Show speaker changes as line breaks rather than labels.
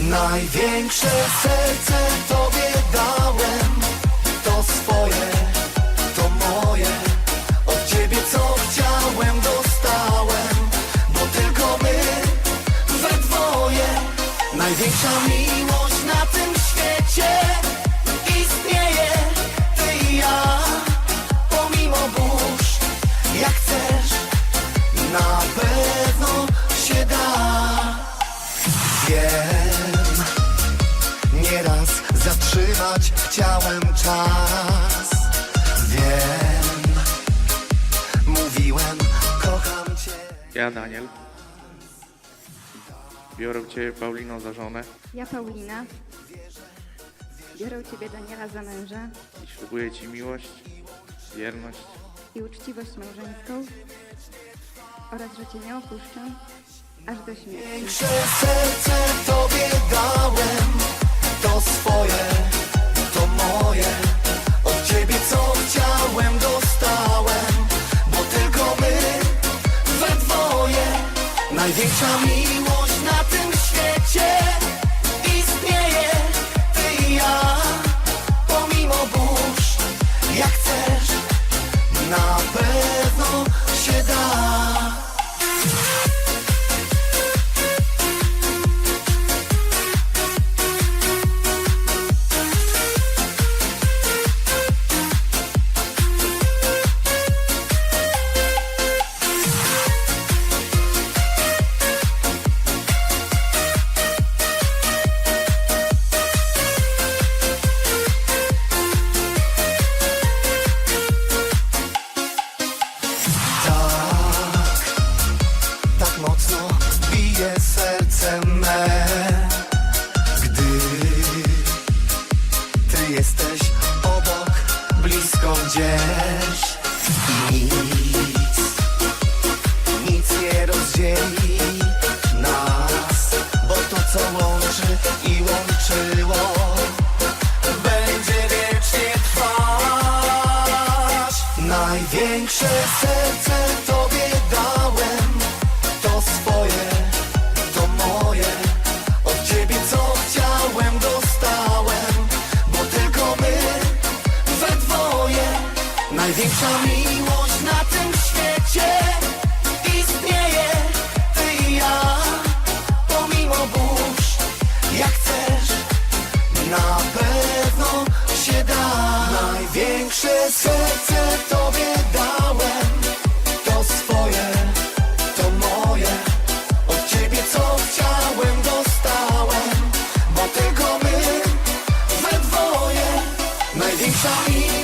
Największe serce tobie dałem. To swoje, to moje. Od ciebie co chciałem dostałem. Bo tylko my we dwoje. Największa miłość na tym świecie Istnieje. Ty i ja Pomimo burz, jak chcesz Na pewno się da. Wiem, zatrzymać chciałem czas. Wiem, mówiłem, kocham cię.
Ja, Daniel. Biorę Cię, Paulino, za żonę
Ja Paulina. Biorę Ciebie Daniela za męża
i ślubuję Ci miłość, wierność
i uczciwość małżeńską oraz, że Cię nie opuszczę aż do śmierci.
Większe serce tobie dałem, to swoje, bije serce me, gdy ty jesteś obok, blisko gdzieś nic, nic nie rozdzieli nas, bo to co łączy i łączyło będzie wiecznie trwać. Największe serce Największa miłość na tym świecie istnieje. Ty i ja, pomimo burz Jak chcesz, na pewno się da. Największe serce Tobie dałem. To swoje, to moje. Od Ciebie co chciałem dostałem. Bo tylko my, we dwoje. Największa miłość